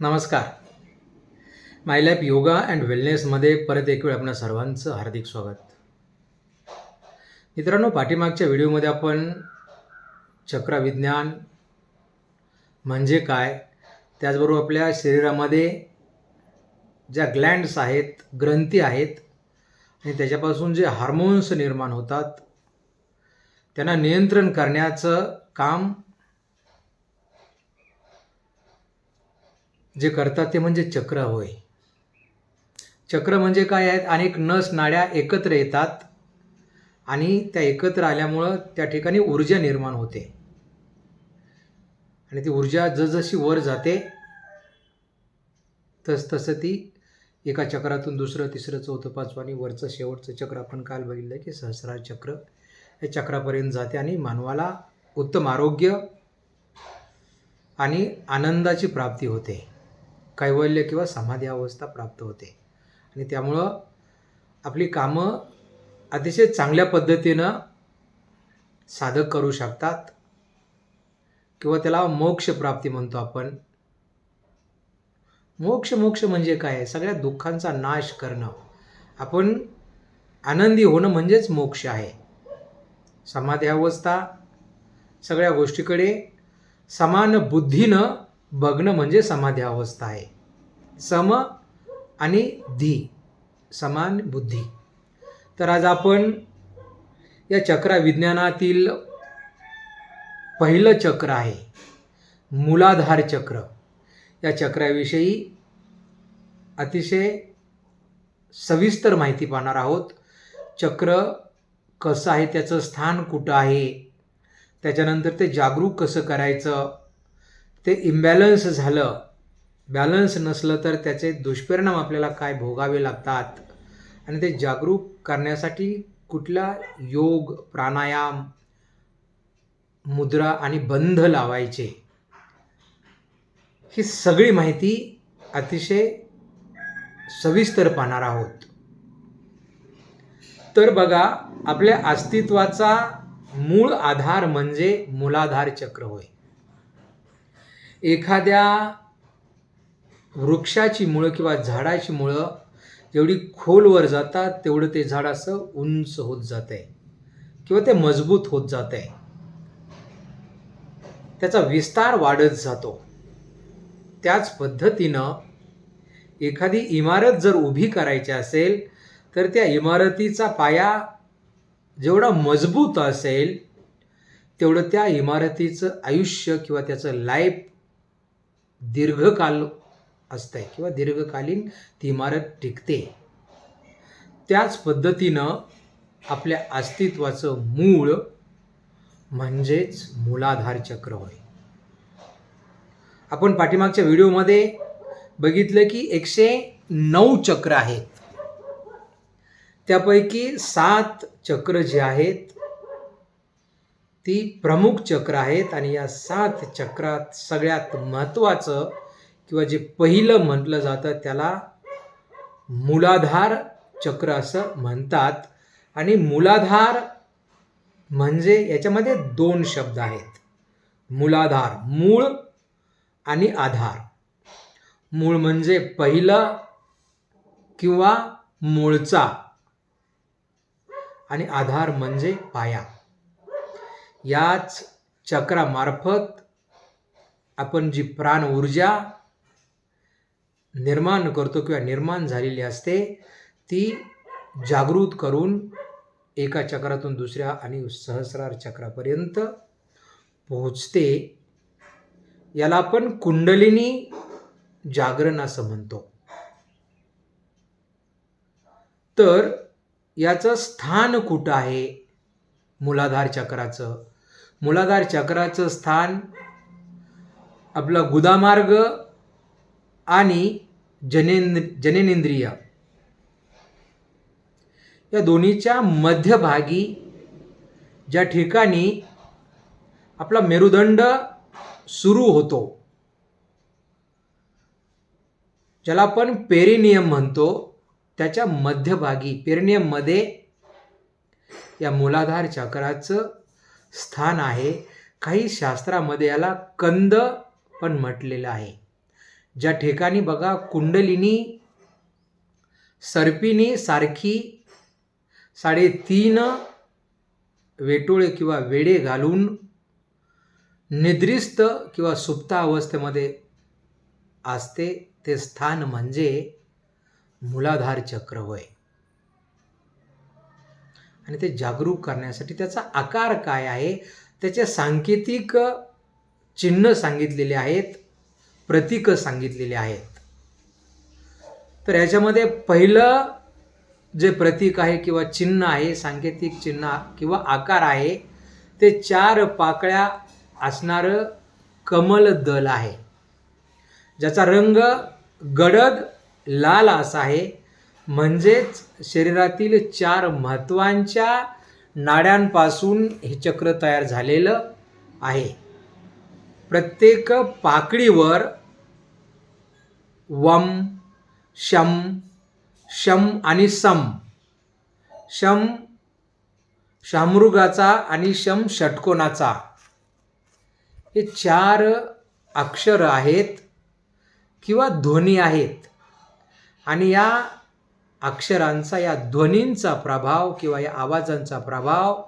नमस्कार. My lap yoga and वेलनेसमध्ये परत एक वेळ आपणा सर्वांचं हार्दिक स्वागत. मित्रांनो पाठीमागच्या व्हिडिओमध्ये आपण चक्रविज्ञान म्हणजे काय? त्याचबरोबर आपल्या शरीरामध्ये ज्या ग्लँड्स आहेत ग्रंथी आहेत आणि त्याच्यापासून जे हार्मोन्स निर्माण होतात त्यांना नियंत्रण करण्याचं काम जे करतात ते म्हणजे चक्र होय. चक्र म्हणजे काय आहेत? अनेक नस नाड्या एकत्र येतात आणि त्या एकत्र आल्यामुळं त्या ठिकाणी ऊर्जा निर्माण होते. आणि ती ऊर्जा जसजशी वर जाते तस तसं ती एका चक्रातून दुसरं तिसरं चौथं पाचवं आणि वरचं शेवटचं चक्र आपण काल बघितलं की सहस्रार चक्र या चक्रापर्यंत जाते आणि मानवाला उत्तम आरोग्य आणि आनंदाची प्राप्ती होते. कैवल्य किंवा समाधी अवस्था प्राप्त होते. आणि त्यामुळं आपली कामं अतिशय चांगल्या पद्धतीनं साधक करू शकतात. किंवा त्याला मोक्ष प्राप्ती म्हणतो आपण. मोक्ष मोक्ष म्हणजे काय? आहे सगळ्या दुःखांचा नाश करणं. आपण आनंदी होणं म्हणजेच मोक्ष आहे. समाधी अवस्था सगळ्या गोष्टीकडे समान बुद्धीनं बघणं म्हणजे समाधी अवस्था आहे. सम आणि धी समान बुद्धी. तर आज आपण या चक्रा विज्ञानातील पहिलं चक्र आहे मूलाधार चक्र. या चक्राविषयी अतिशय सविस्तर माहिती पाहणार आहोत. चक्र कसं आहे त्याचं स्थान कुठं आहे त्याच्यानंतर ते जागरूक कसं करायचं ते इम्बॅलन्स झालं बॅलन्स नसलं तर त्याचे दुष्परिणाम आपल्याला काय भोगावे लागतात? आणि ते जागरूक करण्यासाठी कुठला योग प्राणायाम मुद्रा आणि बंध लावायचे? ही सगळी माहिती अतिशय सविस्तर पाहणार आहोत. तर बघा आपल्या अस्तित्वाचा मूळ आधार म्हणजे मूलाधार चक्र होय. एखाद्या वृक्षाची मुळं किंवा झाडाची मुळं जेवढी खोलवर जातात तेवढं ते झाड असं उंच होत जात आहे किंवा ते मजबूत होत जात आहे त्याचा विस्तार वाढत जातो. त्याच पद्धतीनं एखादी इमारत जर उभी करायची असेल तर त्या इमारतीचा पाया जेवढा मजबूत असेल तेवढं त्या इमारतीचं आयुष्य किंवा त्याचं लाईफ दीर्घकाल असते किंवा दीर्घकालीन ती इमारत टिकते. त्याच पद्धतीनं आपल्या अस्तित्वाचं मूळ म्हणजेच मूलाधार चक्र होय. आपण पाठीमागच्या व्हिडिओमध्ये बघितलं की एकशे नऊ चक्र आहेत. त्यापैकी सात चक्र जे आहेत ती प्रमुख चक्र आहेत आणि या सात चक्रात सगळ्यात महत्त्वाचं किंवा जे पहिलं म्हटलं जातं त्याला मूलाधार चक्र असं म्हणतात. आणि मूलाधार म्हणजे याच्यामध्ये दोन शब्द आहेत. मूलाधार मूळ आणि आधार. मूळ म्हणजे पहिलं किंवा मूळचा. आणि आधार म्हणजे पाया. याच चक्रामार्फत आपण जी प्राण ऊर्जा निर्माण करतो किंवा निर्माण झालेली असते ती जागृत करून एका चक्रातून दुसऱ्या आणि सहस्रार चक्रापर्यंत पोहोचते. याला आपण कुंडलिनी जागरण असं म्हणतो. तर याचं स्थान कुठं आहे? मुलाधार चक्राचं. मूलाधार चक्राचं स्थान आपला गुदामार्ग आणि जनेंद्र जनेनेंद्रिय. या दोन्हीच्या मध्यभागी ज्या ठिकाणी आपला मेरुदंड सुरू होतो ज्याला आपण पेरिनियम म्हणतो त्याच्या मध्यभागी पेरिनियममध्ये या मूलाधार चक्राचं स्थान आहे. काही शास्त्रामध्ये याला कंद पण म्हटलेलं आहे. ज्या ठिकाणी बघा कुंडलिनी सर्पिनी सारखी साडेतीन वेटोळे किंवा वेडे घालून निद्रिस्त किंवा सुप्ता अवस्थेमध्ये असते ते स्थान म्हणजे मूलाधार चक्र होय. आणि ते जागरूक करण्यासाठी त्याचा आकार काय आहे? त्याचे सांकेतिक चिन्ह सांगितलेले आहेत. प्रतीक सांगितलेले आहेत. तर याच्यामध्ये पहिलं जे प्रतीक आहे किंवा चिन्ह आहे सांकेतिक चिन्ह किंवा आकार आहे ते चार पाकळ्या असणारं कमल दल आहे. ज्याचा रंग गडद लाल असा आहे. म्हणजेच शरीरातील चार महत्त्वांच्या नाड्यांपासून हे चक्र तयार झालेलं आहे. प्रत्येक पाकळीवर वम शम शम आणि सम. शम शामृगाचा आणि शम षटकोनाचा. हे चार अक्षर आहेत किंवा ध्वनी आहेत. आणि या अक्षरांचा या ध्वनींचा प्रभाव किंवा या आवाजांचा प्रभाव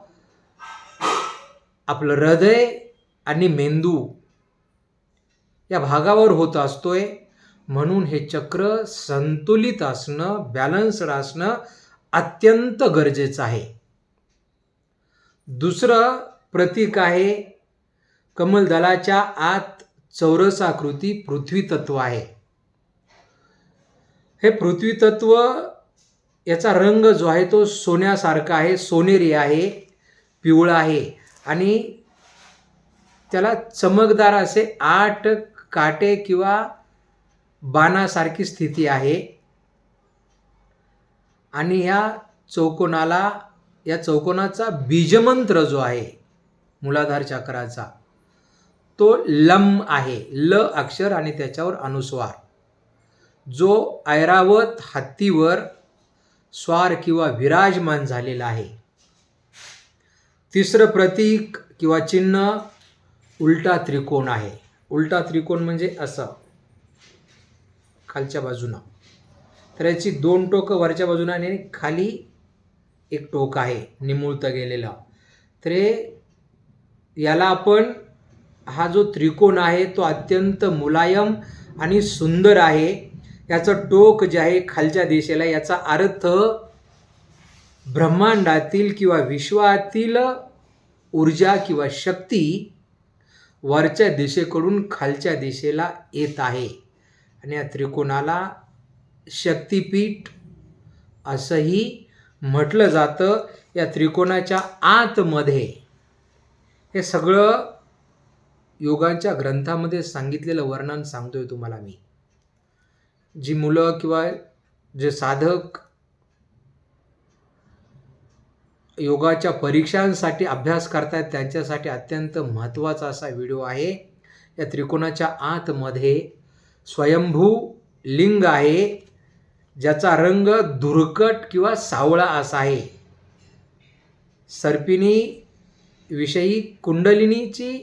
आपलं हृदय आणि मेंदू या भागावर होत असतोय. म्हणून हे चक्र संतुलित असणं बॅलन्स्ड असणं अत्यंत गरजेचं आहे. दुसरं प्रतीक आहे कमलदलाच्या आत चौरसाकृती पृथ्वी तत्व आहे. हे पृथ्वी तत्व याचा रंग जो आहे तो सोन्यासारखा आहे सोनेरी आहे पिवळा आहे. आणि त्याला चमकदार असे आठ काटे किंवा बाणासारखी स्थिती आहे. आणि ह्या चौकोनाला या चौकोनाचा बीजमंत्र जो आहे मुलाधार चक्राचा तो लम आहे. ल अक्षर आणि त्याच्यावर अनुस्वार. जो ऐरावत हत्तीवर स्वार किंवा विराजमान झालेला आहे. तिसरं प्रतीक किंवा चिन्ह उलटा त्रिकोण आहे. उलटा त्रिकोण म्हणजे असं. खालच्या बाजूनं. तर याची दोन टोकं वरच्या बाजूनं आणि खाली एक टोक आहे निमुळतं गेलेला. तर याला आपण हा जो त्रिकोण आहे तो अत्यंत मुलायम आणि सुंदर आहे. याचं टोक जे आहे खालच्या दिशेला याचा अर्थ ब्रह्मांडातील किंवा विश्वातील ऊर्जा किंवा शक्ती वरच्या दिशेकडून खालच्या दिशेला येत आहे. आणि या त्रिकोणाला शक्तिपीठ असंही म्हटलं जातं. या त्रिकोणाच्या आतमध्ये हे सगळं योगांच्या ग्रंथामध्ये सांगितलेलं वर्णन सांगतोय तुम्हाला मी. जी मुलं किंवा जे साधक योगाच्या परीक्षांसाठी अभ्यास करतायत त्यांच्यासाठी अत्यंत महत्त्वाचा असा व्हिडिओ आहे. या त्रिकोणाच्या आतमध्ये स्वयंभू लिंग आहे ज्याचा रंग धुरकट किंवा सावळा असा आहे. सर्पिणी विषयी कुंडलिनीची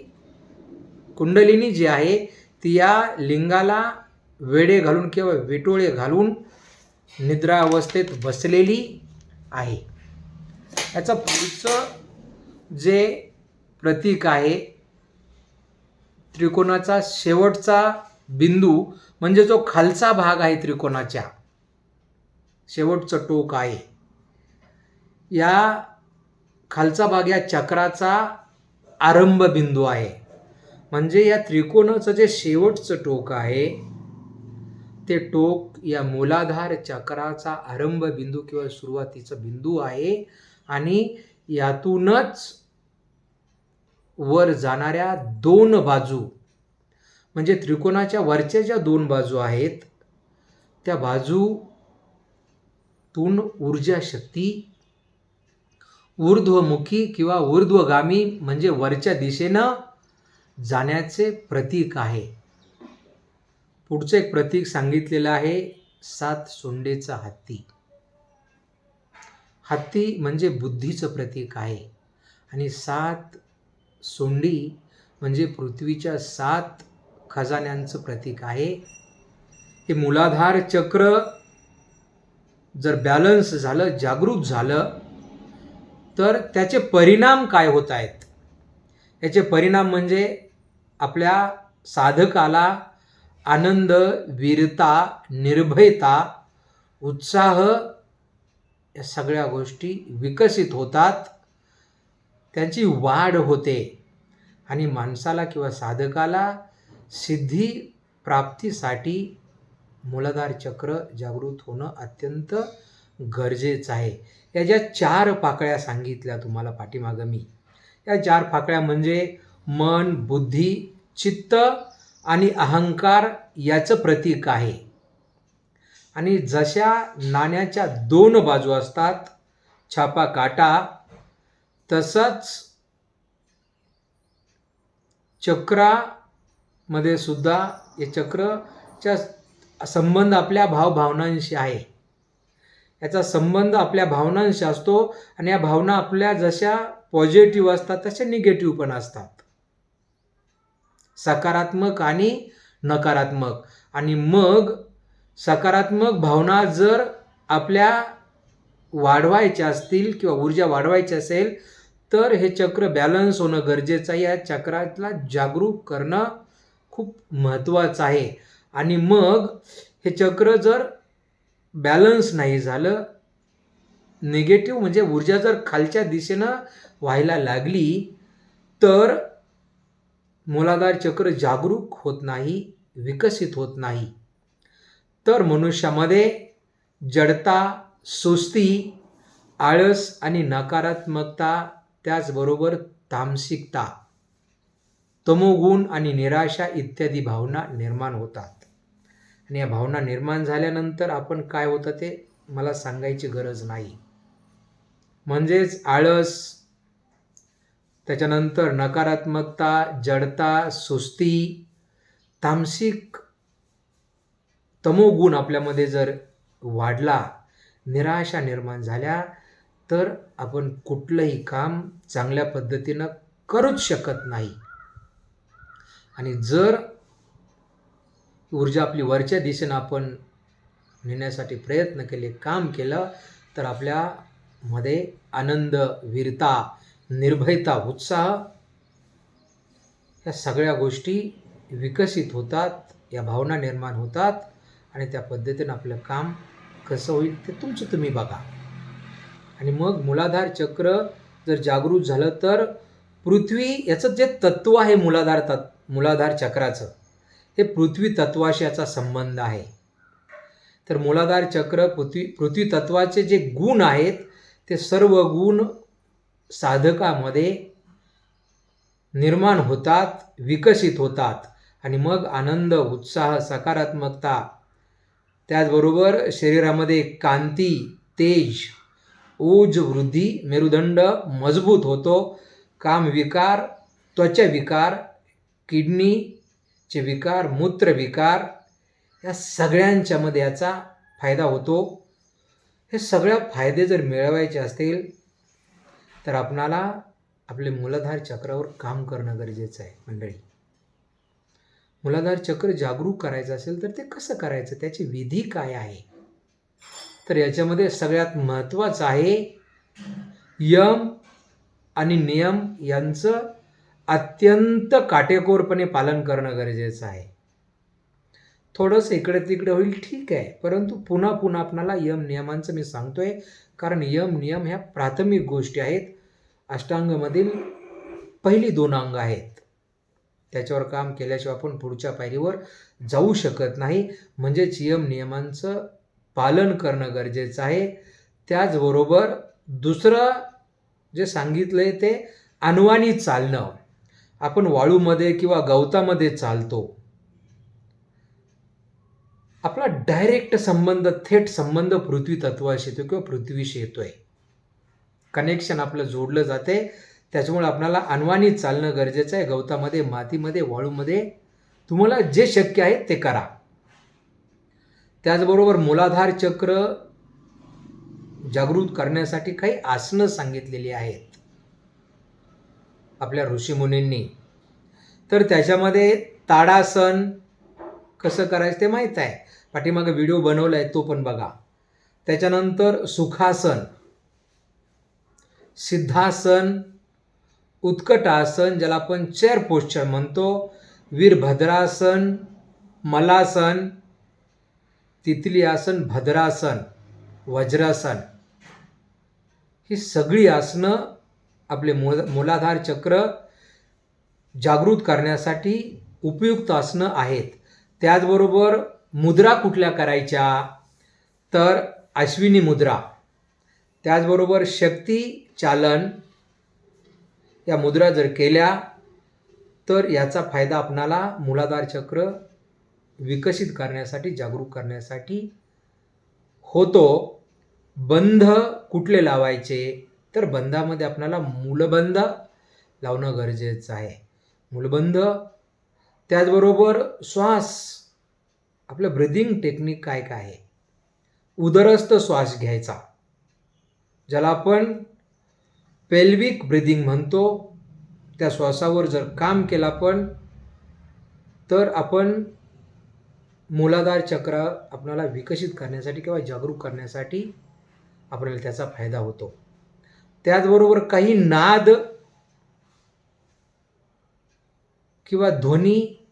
कुंडलिनी जी आहे ती या लिंगाला वेडे घालून किंवा विटोळे घालून निद्रा अवस्थेत बसलेली आहे. याचं पुढचं जे प्रतीक आहे त्रिकोणाचा शेवटचा बिंदू म्हणजे जो खालचा भाग आहे त्रिकोणाच्या शेवटचं टोक आहे. या खालचा भाग या चक्राचा आरंभ बिंदू आहे. म्हणजे या त्रिकोणाचं जे शेवटचं टोक आहे ते टोक या मूलाधार चक्राचा आरंभ बिंदू किंवा सुरुवातीचा बिंदू आहे. आणि यातूनच वर जाणाऱ्या दोन बाजू म्हणजे त्रिकोणाच्या वरच्या ज्या दोन बाजू आहेत त्या बाजूतून ऊर्जा शक्ती ऊर्ध्वमुखी किंवा ऊर्ध्वगामी म्हणजे वरच्या दिशेनं जाण्याचे प्रतीक आहे. पुढचं एक प्रतीक सांगितलेलं आहे सात सोंडेचा हत्ती. हत्ती म्हणजे बुद्धीचं प्रतीक आहे. आणि सात सोंडी म्हणजे पृथ्वीच्या सात खजान्यांचं प्रतीक आहे. हे मूलाधार चक्र जर बॅलन्स झालं जागृत झालं तर त्याचे परिणाम काय होत आहेत? याचे परिणाम म्हणजे आपल्या साधकाला आनंद वीरता निर्भयता उत्साह या सगळ्या गोष्टी विकसित होतात. त्यांची वाढ होते. आणि माणसाला किंवा साधकाला सिद्धी प्राप्तीसाठी मूलाधार चक्र जागृत होणं अत्यंत गरजेचं आहे. या ज्या चार पाकळ्या सांगितल्या तुम्हाला पाठीमागं मी. या चार पाकळ्या म्हणजे मन बुद्धी चित्त आणि अहंकार याचं प्रतीक आहे. आणि जशा नाण्याच्या दोन बाजू असतात छापा काटा तसंच चक्रामध्ये सुद्धा या चक्रच्या संबंध आपल्या भावभावनांशी आहे. याचा संबंध आपल्या भावनांशी असतो आणि या भावना आपल्या जशा पॉझिटिव्ह असतात तशा निगेटिव्ह पण असतात. सकारात्मक आणि नकारात्मक. आणि मग सकारात्मक भावना जर आपल्या वाढवायच्या असतील किंवा ऊर्जा वाढवायची असेल तर हे चक्र बॅलन्स होणं गरजेचं आहे. या चक्रातला जागरूक करणं खूप महत्त्वाचं आहे. आणि मग हे चक्र जर बॅलन्स नाही झालं निगेटिव्ह म्हणजे ऊर्जा जर खालच्या दिशेनं व्हायला लागली तर मूलाधार चक्र जागरूक होत नाही विकसित होत नाही. तर मनुष्यामध्ये जडता सुस्ती आळस आणि नकारात्मकता त्याचबरोबर तामसिकता तमोगुण आणि निराशा इत्यादी भावना निर्माण होतात. आणि या भावना निर्माण झाल्यानंतर आपण काय होतं ते मला सांगायची गरज नाही. म्हणजेच आळस त्याच्यानंतर नकारात्मकता जडता सुस्ती तामसिक तमोगुण आपल्यामध्ये जर वाढला निराशा निर्माण झाल्या तर आपण कुठलंही काम चांगल्या पद्धतीनं करूच शकत नाही. आणि जर ऊर्जा आपली वरच्या दिशेनं आपण नेण्यासाठी प्रयत्न केले काम केलं तर आपल्यामध्ये आनंद वीरता निर्भयता उत्साह या सगळ्या गोष्टी विकसित होतात या भावना निर्माण होतात. आणि त्या पद्धतीनं आपलं काम कसं होईल ते तुमचं तुम्ही बघा. आणि मग मूलाधार चक्र जर जागृत झालं तर पृथ्वी याचं जे तत्त्व आहे मूलाधार तत् मूलाधार चक्राचं हे पृथ्वी तत्वाशी याचा संबंध आहे. तर मूलाधार चक्र पृथ्वी पृथ्वी तत्वाचे जे गुण आहेत ते सर्व गुण साधकामध्ये निर्माण होतात विकसित होतात. आणि मग आनंद उत्साह सकारात्मकता त्याचबरोबर शरीरामध्ये कांती तेज ऊज वृद्धी मेरुदंड मजबूत होतो कामविकार त्वचविकार किडनीचे विकार मूत्रविकार या सगळ्यांच्यामध्ये याचा फायदा होतो. हे सगळ्या फायदे जर मिळवायचे असतील तर आपणाला आपले मूलाधार चक्रावर काम करणं गरजेचं आहे मंडळी. मुलाधार चक्र जागरूक करायचं असेल तर ते कसं करायचं? त्याची विधी काय आहे? तर याच्यामध्ये सगळ्यात महत्त्वाचं आहे यम आणि नियम यांचं अत्यंत काटेकोरपणे पालन करणं गरजेचं आहे. थोडंसं इकडे तिकडे होईल ठीक आहे. परंतु पुन्हा पुन्हा आपणाला यम नियमांचं मी सांगतोय कारण यम नियम ह्या प्राथमिक गोष्टी आहेत. अष्टांगमधील पहिली दोन अंग आहेत. त्याच्यावर काम केल्याशिवाय आपण पुढच्या पायरीवर जाऊ शकत नाही. म्हणजेच यम नियमांचं पालन करणं गरजेचं आहे. त्याचबरोबर दुसरं जे सांगितलं आहे ते अनवाणी चालणं. आपण वाळूमध्ये किंवा गवतामध्ये चालतो. आपला डायरेक्ट संबंध थेट संबंध पृथ्वी तत्वाशी येतो किंवा पृथ्वीशी येतोय. कनेक्शन आपलं जोडलं जाते. त्याच्यामुळे आपल्याला अनवाणी चालणं गरजेचं आहे. गवतामध्ये मातीमध्ये वाळूमध्ये तुम्हाला जे शक्य आहे ते करा. त्याचबरोबर मूलाधार चक्र जागृत करण्यासाठी काही आसनं सांगितलेली आहेत. आपल्या ऋषीमुनींनी तर त्याच्यामध्ये ताडासन कसं करायचं ते माहीत आहे. पाठीमागे व्हिडिओ बनवला आहे तो पण बघा. त्याच्यानंतर सुखासन. सिद्धासन. उत्कटासन ज्याला आपण चेअर पोश्चर म्हणतो वीरभद्रासन मलासन तितली आसन भद्रासन वज्रासन. ही सगळी आसनं आपले मूल मूलाधार चक्र जागृत करण्यासाठी उपयुक्त आसनं आहेत. त्याचबरोबर मुद्रा कुठल्या करायच्या? तर अश्विनी मुद्रा. त्याचबरोबर शक्ती चालन या मुद्रा जर केल्या तर याचा फायदा आपणाला मूलाधार चक्र विकसित करण्यासाठी जागरूक करण्यासाठी होतो. बंध कुठले लावायचे? तर बंधामध्ये आपणाला मूलबंध लावणं गरजेचं आहे. मूलबंध त्याचबरोबर श्वास. आपलं ब्रिदिंग टेक्निक काय काय आहे? उदरस्थ श्वास घ्यायचा ज्याला आपण पेल्विक ब्रिदिंग म्हणतो त्या श्वासावर जर काम केलं आपण तर आपण मूलाधार चक्र आपल्याला विकसित करण्यासाठी किंवा जागरूक करण्यासाठी आपल्याला त्याचा फायदा होतो. त्याचबरोबर काही नाद किंवा ध्वनी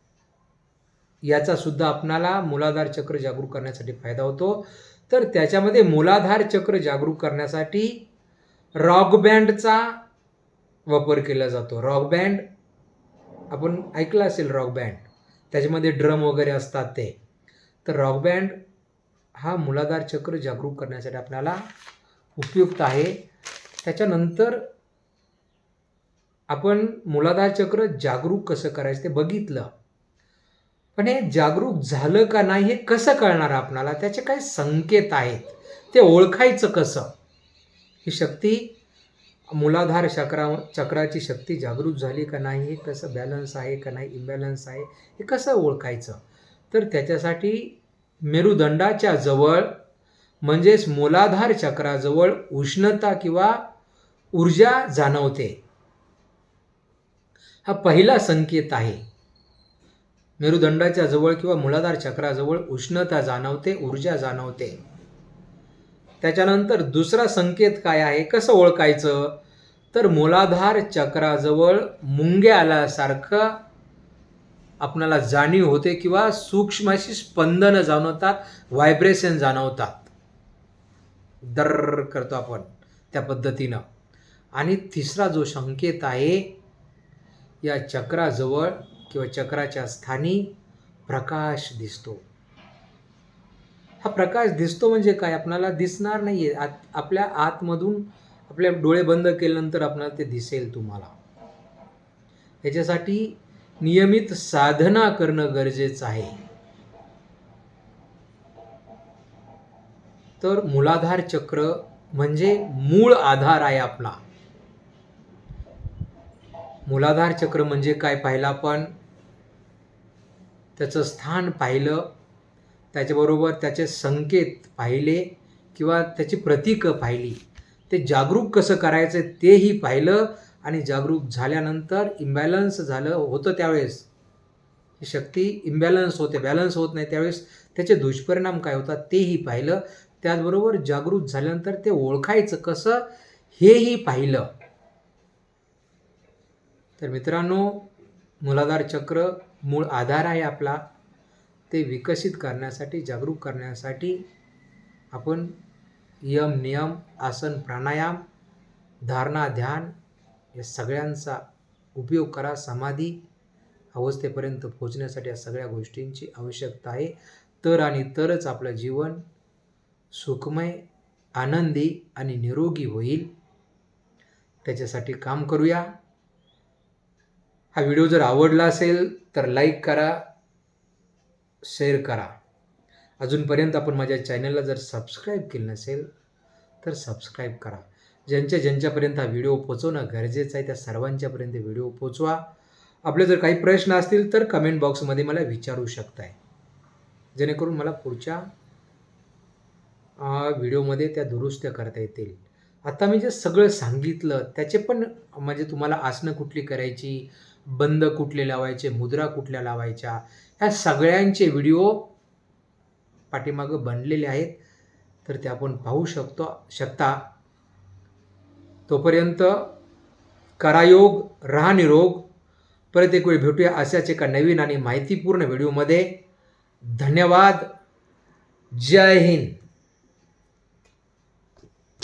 याचा सुद्धा आपणाला मूलाधार चक्र जागरूक करण्यासाठी फायदा होतो. तर त्याच्यामध्ये मूलाधार चक्र जागरूक करण्यासाठी रॉक बँडचा वापर केला जातो. रॉक बँड आपण ऐकलं असेल रॉक बँड त्याच्यामध्ये ड्रम वगैरे असतात ते. तर रॉक बँड हा मुलाधार चक्र जागरूक करण्यासाठी आपल्याला उपयुक्त आहे. त्याच्यानंतर आपण मुलाधार चक्र जागरूक कसं करायचं ते बघितलं. पण हे जागरूक झालं का नाही हे कसं कळणार आपणाला त्याचे काही संकेत आहेत. ते ओळखायचं कसं? ही शक्ती मूलाधार चक्रा चक्राची शक्ती जागृत झाली का नाही? हे कसं बॅलन्स आहे का नाही? इम्बॅलन्स आहे? हे कसं ओळखायचं? तर त्याच्यासाठी मेरुदंडाच्या जवळ म्हणजेच मूलाधार चक्राजवळ उष्णता किंवा ऊर्जा जाणवते. हा पहिला संकेत आहे. मेरुदंडाच्या जवळ किंवा मूलाधार चक्राजवळ उष्णता जाणवते ऊर्जा जाणवते. त्याच्यानंतर दुसरा संकेत काय आहे? कसं ओळखायचं? तर मूलाधार चक्राजवळ मुंग्या आल्यासारखं आपणाला जाणीव होते किंवा सूक्ष्माशी स्पंदनं जाणवतात व्हायब्रेशन जाणवतात. दर करतो आपण त्या पद्धतीनं. आणि तिसरा जो संकेत आहे या चक्राजवळ किंवा चक्राच्या स्थानी प्रकाश दिसतो. हा प्रकाश दिसतो म्हणजे काय? आपणाला दिसणार नाही आहे आत आपल्या आतमधून आपल्या डोळे बंद केल्यानंतर आपल्याला ते दिसेल तुम्हाला. याच्यासाठी नियमित साधना करणं गरजेचं आहे. तर मूलाधार चक्र म्हणजे मूळ आधार आहे आपला. मूलाधार चक्र म्हणजे काय पाहिलं आपण? त्याचं स्थान पाहिलं. त्याच्याबरोबर त्याचे संकेत पाहिले किंवा त्याची प्रतीकं पाहिली. ते जागरूक कसं करायचं तेही पाहिलं आणि जागरूक झाल्यानंतर इम्बॅलन्स झालं होतं त्यावेळेस. ही शक्ती इम्बॅलन्स होते बॅलन्स होत नाही त्यावेळेस त्याचे दुष्परिणाम काय होतात तेही पाहिलं. त्याचबरोबर जागृत झाल्यानंतर ते ओळखायचं कसं हेही पाहिलं. तर मित्रांनो मूलाधार चक्र मूळ आधार आहे आपला. ते विकसित करण्यासाठी जागरूक करण्यासाठी आपण यम नियम आसन प्राणायाम धारणा ध्यान या सगळ्यांचा उपयोग करा. समाधी अवस्थेपर्यंत पोहोचण्यासाठी या सगळ्या गोष्टींची आवश्यकता आहे. तर आणि तरच आपलं जीवन सुखमय आनंदी आणि निरोगी होईल. त्याच्यासाठी काम करूया. हा व्हिडिओ जर आवडला असेल तर लाईक करा. शेअर करा. अजूनपर्यंत आपण माझ्या चॅनलला जर सबस्क्राईब केलं नसेल तर सबस्क्राईब करा. ज्यांच्या ज्यांच्यापर्यंत हा व्हिडिओ पोचवणं गरजेचं आहे त्या सर्वांच्यापर्यंत व्हिडिओ पोचवा आपले जर काही प्रश्न असतील तर कमेंट बॉक्समध्ये मला विचारू शकताय. जेणेकरून मला पुढच्या व्हिडिओमध्ये त्या दुरुस्त्या करता येतील. आता मी जे सगळं सांगितलं त्याचे पण म्हणजे तुम्हाला आसनं कुठली करायची बंद कुठले लावायचे मुद्रा कुठल्या लावायच्या ह्या सगळ्यांचे व्हिडिओ पाठीमागं बनलेले आहेत. तर ते आपण पाहू शकतो शकता. तोपर्यंत करायोग राहा निरोग परत एक वेळ भेटूया अशाच एका नवीन आणि माहितीपूर्ण व्हिडिओमध्ये. धन्यवाद. जय हिंद.